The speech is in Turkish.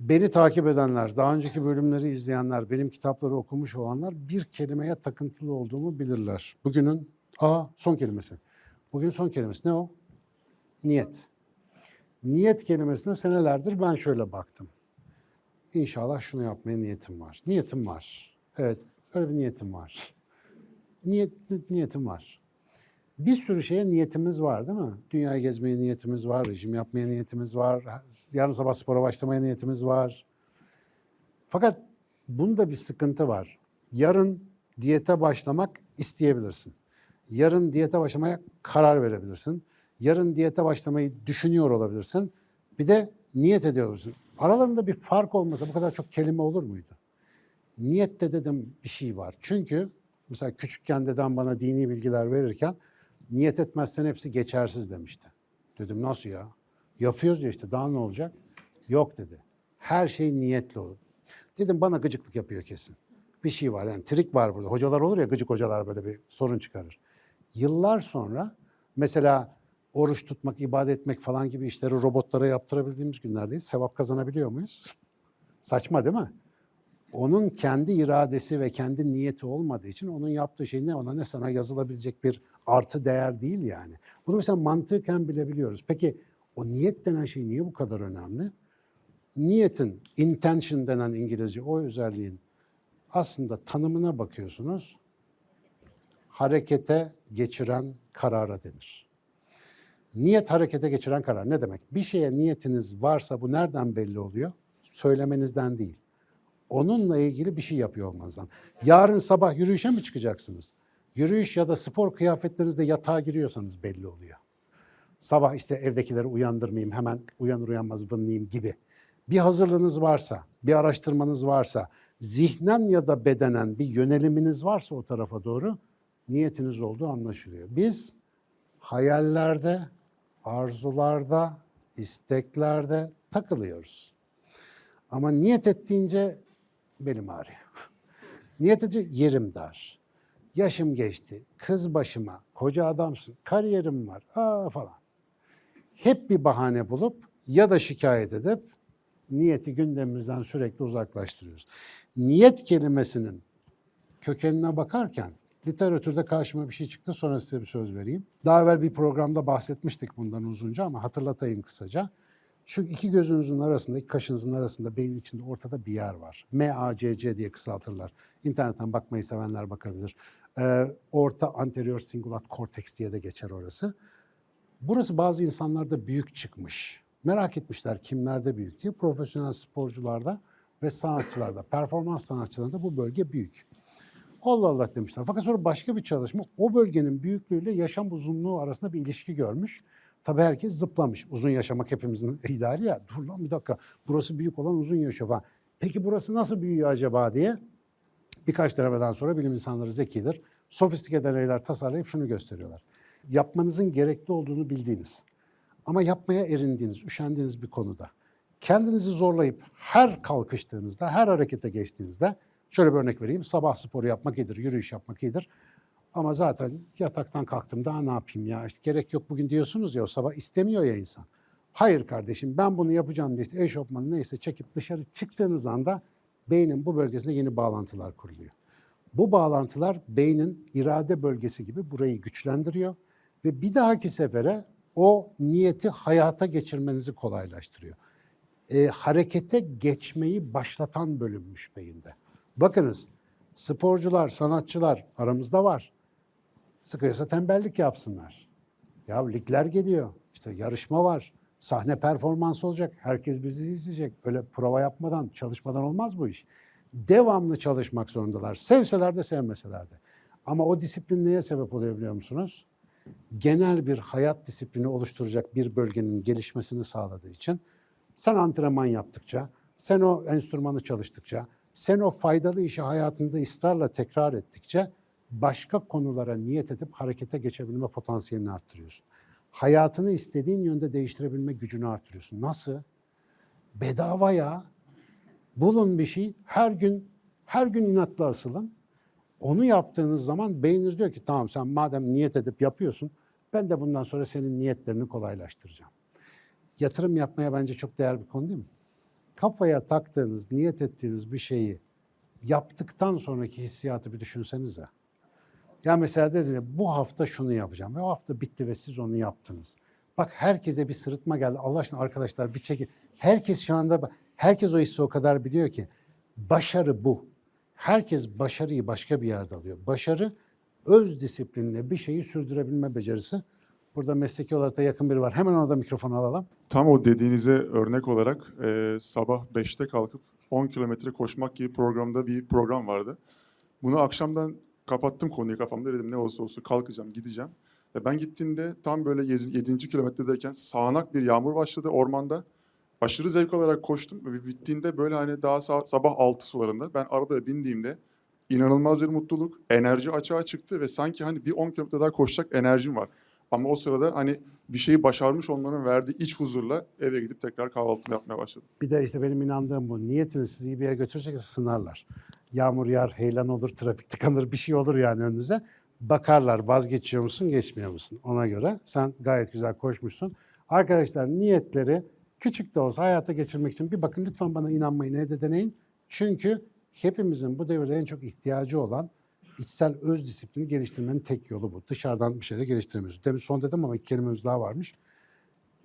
Beni takip edenler, daha önceki bölümleri izleyenler, benim kitapları okumuş olanlar bir kelimeye takıntılı olduğumu bilirler. Bugünün a son kelimesi. Bugün son kelimesi ne o? Niyet. Niyet kelimesine senelerdir ben şöyle baktım. İnşallah şunu yapmaya niyetim var. Niyetim var. Evet, öyle bir niyetim var. Niyet, niyetim var. Bir sürü şeye niyetimiz var değil mi? Dünyayı gezmeye niyetimiz var, rejim yapmaya niyetimiz var, yarın sabah spora başlamaya niyetimiz var. Fakat bunda bir sıkıntı var. Yarın diyete başlamak isteyebilirsin. Yarın diyete başlamaya karar verebilirsin. Yarın diyete başlamayı düşünüyor olabilirsin. Bir de niyet ediyor olabilirsin. Aralarında bir fark olmasa bu kadar çok kelime olur muydu? Niyette dedim bir şey var. Çünkü mesela küçükken dedem bana dini bilgiler verirken niyet etmezsen hepsi geçersiz demişti. Dedim nasıl ya? Yapıyoruz ya işte daha ne olacak? Yok dedi. Her şey niyetli olur. Dedim bana gıcıklık yapıyor kesin. Bir şey var yani trik var burada. Hocalar olur ya gıcık hocalar böyle bir sorun çıkarır. Yıllar sonra mesela oruç tutmak, ibadet etmek falan gibi işleri robotlara yaptırabildiğimiz günlerdeyiz. Sevap kazanabiliyor muyuz? Saçma değil mi? Onun kendi iradesi ve kendi niyeti olmadığı için onun yaptığı şey ne ona ne sana yazılabilecek bir artı değer değil yani. Bunu mesela mantıken bilebiliyoruz. Peki o niyet denen şey niye bu kadar önemli? Niyetin, intention denen İngilizce o özelliğin aslında tanımına bakıyorsunuz. Harekete geçiren karara denir. Niyet harekete geçiren karar ne demek? Bir şeye niyetiniz varsa bu nereden belli oluyor? Söylemenizden değil. Onunla ilgili bir şey yapıyor olmanızdan. Yarın sabah yürüyüşe mi çıkacaksınız? Yürüyüş ya da spor kıyafetlerinizde yatağa giriyorsanız belli oluyor. Sabah işte evdekileri uyandırmayayım, hemen uyanır uyanmaz vınlayayım gibi. Bir hazırlığınız varsa, bir araştırmanız varsa, zihnen ya da bedenen bir yöneliminiz varsa o tarafa doğru niyetiniz olduğu anlaşılıyor. Biz hayallerde, arzularda, isteklerde takılıyoruz. Ama niyet ettiğince belim ağrıyor. niyet edince yerim dar. Yaşım geçti, kız başıma, koca adamsın, kariyerim var aa falan. Hep bir bahane bulup ya da şikayet edip niyeti gündemimizden sürekli uzaklaştırıyoruz. Niyet kelimesinin kökenine bakarken literatürde karşıma bir şey çıktı. Sonra size bir söz vereyim. Daha evvel bir programda bahsetmiştik bundan uzunca ama hatırlatayım kısaca. Şu iki gözünüzün arasında, iki kaşınızın arasında, beynin içinde ortada bir yer var. MACC diye kısaltırlar. İnternetten bakmayı sevenler bakabilir. Ee, orta anterior cingulate cortex diye de geçer orası. Burası bazı insanlarda büyük çıkmış. Merak etmişler kimlerde büyük diye. Profesyonel sporcularda ve sanatçılarda, performans sanatçılarında bu bölge büyük. Allah Allah demişler. Fakat sonra başka bir çalışma o bölgenin büyüklüğüyle yaşam uzunluğu arasında bir ilişki görmüş. Tabii herkes zıplamış. Uzun yaşamak hepimizin ideali ya. Dur lan bir dakika burası büyük olan uzun yaşıyor falan. Peki burası nasıl büyüyor acaba diye birkaç denemeden sonra bilim insanları zekidir. Sofistike deneyler tasarlayıp şunu gösteriyorlar. Yapmanızın gerekli olduğunu bildiğiniz ama yapmaya erindiğiniz, üşendiğiniz bir konuda kendinizi zorlayıp her kalkıştığınızda, her harekete geçtiğinizde şöyle bir örnek vereyim. Sabah sporu yapmak iyidir, yürüyüş yapmak iyidir. Ama zaten yataktan kalktım daha ne yapayım ya işte gerek yok bugün diyorsunuz ya o sabah istemiyor ya insan. Hayır kardeşim ben bunu yapacağım diye işte eşofmanı neyse çekip dışarı çıktığınız anda beynin bu bölgesinde yeni bağlantılar kuruluyor. Bu bağlantılar beynin irade bölgesi gibi burayı güçlendiriyor ve bir dahaki sefere o niyeti hayata geçirmenizi kolaylaştırıyor. E, harekete geçmeyi başlatan bölünmüş beyinde. Bakınız sporcular, sanatçılar aramızda var. Sıkıyorsa tembellik yapsınlar. Ya ligler geliyor. İşte yarışma var. Sahne performansı olacak. Herkes bizi izleyecek. Böyle prova yapmadan, çalışmadan olmaz bu iş. Devamlı çalışmak zorundalar. Sevseler de sevmeseler de. Ama o disiplin neye sebep oluyor biliyor musunuz? Genel bir hayat disiplini oluşturacak bir bölgenin gelişmesini sağladığı için sen antrenman yaptıkça, sen o enstrümanı çalıştıkça, sen o faydalı işi hayatında ısrarla tekrar ettikçe başka konulara niyet edip harekete geçebilme potansiyelini arttırıyorsun. Hayatını istediğin yönde değiştirebilme gücünü arttırıyorsun. Nasıl? Bedava ya. Bulun bir şey, her gün her gün inatla asılın. Onu yaptığınız zaman beyniniz diyor ki tamam sen madem niyet edip yapıyorsun ben de bundan sonra senin niyetlerini kolaylaştıracağım. Yatırım yapmaya bence çok değerli bir konu değil mi? kafaya taktığınız, niyet ettiğiniz bir şeyi yaptıktan sonraki hissiyatı bir düşünsenize. Ya mesela dediniz ya, bu hafta şunu yapacağım. Ve o hafta bitti ve siz onu yaptınız. Bak herkese bir sırıtma geldi. Allah aşkına arkadaşlar bir çekin. Herkes şu anda, herkes o hissi o kadar biliyor ki. Başarı bu. Herkes başarıyı başka bir yerde alıyor. Başarı öz disiplinle bir şeyi sürdürebilme becerisi. Burada mesleki olarak da yakın biri var. Hemen orada mikrofonu alalım. Tam o dediğinize örnek olarak e, sabah 5'te kalkıp 10 kilometre koşmak gibi programda bir program vardı. Bunu akşamdan kapattım konuyu kafamda dedim ne olursa olsun kalkacağım gideceğim. Ve ben gittiğimde tam böyle 7. kilometredeyken sağanak bir yağmur başladı ormanda. Aşırı zevk alarak koştum ve bittiğinde böyle hani daha sa- sabah 6 sularında ben arabaya bindiğimde inanılmaz bir mutluluk, enerji açığa çıktı ve sanki hani bir 10 kilometre daha koşacak enerjim var. Ama o sırada hani bir şeyi başarmış olmanın verdiği iç huzurla eve gidip tekrar kahvaltımı yapmaya başladım. Bir de işte benim inandığım bu. Niyetiniz sizi bir yere götürecekse sınarlar. Yağmur yağar, heyelan olur, trafik tıkanır, bir şey olur yani önünüze. Bakarlar vazgeçiyor musun, geçmiyor musun? Ona göre sen gayet güzel koşmuşsun. Arkadaşlar niyetleri küçük de olsa hayata geçirmek için bir bakın lütfen bana inanmayın, evde deneyin. Çünkü hepimizin bu devirde en çok ihtiyacı olan içsel öz disiplini geliştirmenin tek yolu bu. Dışarıdan bir şeyle geliştiremiyoruz. Demin son dedim ama iki kelimemiz daha varmış.